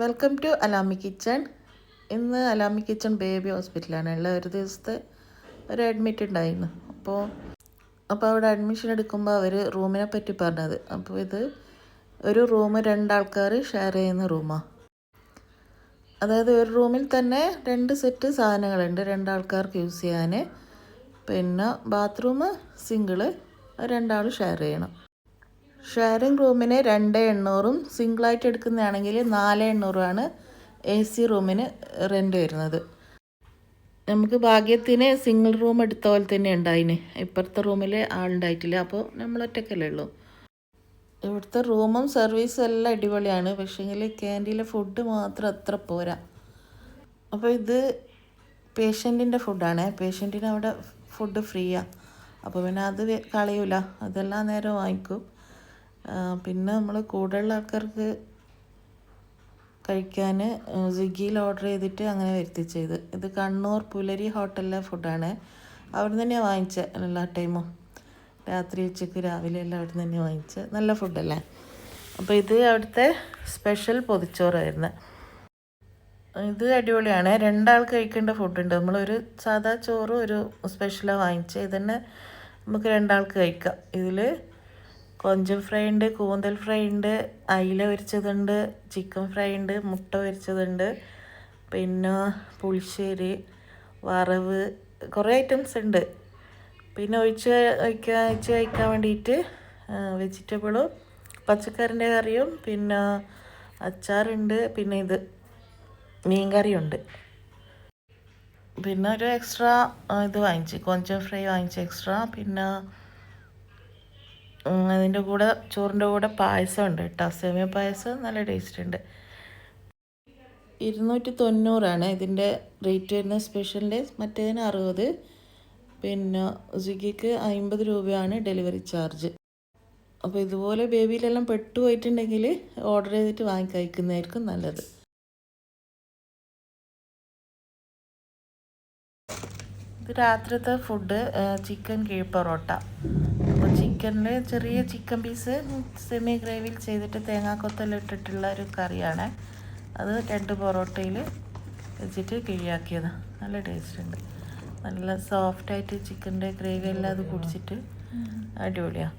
Welcome to Alami kitchen ഇന്ന് Alami kitchen baby ഹോസ്പിറ്റലാണ് ഉള്ളത് ഒരു ദിവസത്തെ ഒരു അഡ്മിറ്റ് ഉണ്ടായിരുന്നു അപ്പോൾ അപ്പോൾ അവിടെ അഡ്മിഷൻ എടുക്കുമ്പോൾ അവർ റൂമിനെ പറ്റി പറഞ്ഞത്. അപ്പോൾ ഇത് ഒരു റൂം രണ്ടാൾക്കാർ ഷെയർ ചെയ്യുന്ന റൂമാണ് അതായത് ഒരു റൂമിൽ തന്നെ രണ്ട് സെറ്റ് സാധനങ്ങളുണ്ട്. രണ്ടാൾക്കാർക്ക് യൂസ് ചെയ്യാൻ പിന്നെ ബാത്റൂം സിംഗിൾ രണ്ടാൾ ഷെയർ ചെയ്യണം. ഷെയറിംഗ് റൂമിന് രണ്ട് എണ്ണൂറും സിംഗിളായിട്ട് എടുക്കുന്നതാണെങ്കിൽ നാല് എണ്ണൂറുമാണ് എ സി റൂമിന് റെന്റ് വരുന്നത്. നമുക്ക് ഭാഗ്യത്തിന് സിംഗിൾ റൂം എടുത്ത പോലെ തന്നെ ഉണ്ടായിന്. ഇപ്പുറത്തെ റൂമിൽ ആളുണ്ടായിട്ടില്ല അപ്പോൾ നമ്മൾ ഒറ്റക്കല്ലേ ഉള്ളൂ. ഇവിടുത്തെ റൂമും സർവീസും എല്ലാം അടിപൊളിയാണ് പക്ഷേങ്കിൽ ക്യാന്റീനിലെ ഫുഡ് മാത്രം അത്ര പോരാ. അപ്പോൾ ഇത് പേഷ്യന്റിന്റെ ഫുഡാണ് പേഷ്യന്റിന് അവിടെ ഫുഡ് ഫ്രീയാണ് അപ്പോൾ പിന്നെ അത് കളയൂല അതെല്ലാം നേരം വാങ്ങിക്കും. പിന്നെ നമ്മൾ കൂടെയുള്ള ആൾക്കാർക്ക് കഴിക്കാൻ സ്വിഗ്ഗിയിൽ ഓർഡർ ചെയ്തിട്ട് അങ്ങനെ വരുത്തി ചെയ്ത് ഇത് കണ്ണൂർ പുലരി ഹോട്ടലിലെ ഫുഡാണ് അവിടെ തന്നെയാണ് വാങ്ങിച്ചത് എല്ലാ ടൈമും രാത്രി ഉച്ചയ്ക്ക് രാവിലെ എല്ലാം അവിടെ നിന്ന് തന്നെയാണ് വാങ്ങിച്ചത് നല്ല ഫുഡല്ലേ അപ്പോൾ ഇത് അവിടുത്തെ സ്പെഷ്യൽ പൊതിച്ചോറായിരുന്നു. ഇത് അടിപൊളിയാണ്. രണ്ടാൾക്ക് കഴിക്കേണ്ട ഫുഡുണ്ട് നമ്മളൊരു സാധാ ചോറും ഒരു സ്പെഷ്യലാണ് വാങ്ങിച്ചത് ഇതന്നെ നമുക്ക് രണ്ടാൾക്ക് കഴിക്കാം. ഇതിൽ കൊഞ്ചൻ ഫ്രൈ ഉണ്ട് കൂന്തൽ ഫ്രൈ ഉണ്ട് അയില പൊരിച്ചതുണ്ട് ചിക്കൻ ഫ്രൈ ഉണ്ട് മുട്ട പൊരിച്ചതുണ്ട് പിന്നെ പുളിശ്ശേരി വറവ് കുറേ ഐറ്റംസ് ഉണ്ട്. പിന്നെ ഒഴിച്ച് വയ്ക്കാൻ ഒഴിച്ച് കഴിക്കാൻ വേണ്ടിയിട്ട് വെജിറ്റബിളും പച്ചക്കറിന്റെ കറിയും പിന്നെ അച്ചാറുണ്ട് പിന്നെ ഇത് മീൻ കറിയുണ്ട്. പിന്നെ ഒരു എക്സ്ട്രാ ഇത് വാങ്ങിച്ച് കൊഞ്ചം ഫ്രൈ വാങ്ങിച്ച് എക്സ്ട്രാ പിന്നെ അതിന്റെ കൂടെ ചോറിന്റെ കൂടെ പായസം ഉണ്ട് കേട്ടോ. സേമിയ പായസം നല്ല ടേസ്റ്റ് ഉണ്ട്. ഇരുന്നൂറ്റി തൊണ്ണൂറാണ് ഇതിന്റെ റേറ്റ് വരുന്നത് സ്പെഷ്യലിന്റെ മറ്റേതിന് അറുപത്. പിന്നെ സ്വിഗ്ഗിക്ക് അമ്പത് രൂപയാണ് ഡെലിവറി ചാർജ് അപ്പോൾ ഇതുപോലെ ബേബിയിലെല്ലാം പെട്ടുപോയിട്ടുണ്ടെങ്കിൽ ഓർഡർ ചെയ്തിട്ട് വാങ്ങി കഴിക്കുന്നതായിരിക്കും നല്ലത്. ഇത് രാത്രിത്തെ ഫുഡ് ചിക്കൻ കീഴ് പൊറോട്ട. ചിക്കനിൽ ചെറിയ ചിക്കൻ പീസ് സെമി ഗ്രേവിയിൽ ചെയ്തിട്ട് തേങ്ങാക്കൊത്തെല്ലാം ഇട്ടിട്ടുള്ള ഒരു കറിയാണ്. അത് രണ്ട് പൊറോട്ടയിൽ വെച്ചിട്ട് കിഴിയാക്കിയത് നല്ല ടേസ്റ്റ് ഉണ്ട്. നല്ല സോഫ്റ്റായിട്ട് ചിക്കന്റെ ഗ്രേവി എല്ലാം അത് കുടിച്ചിട്ട് അടിപൊളിയാണ്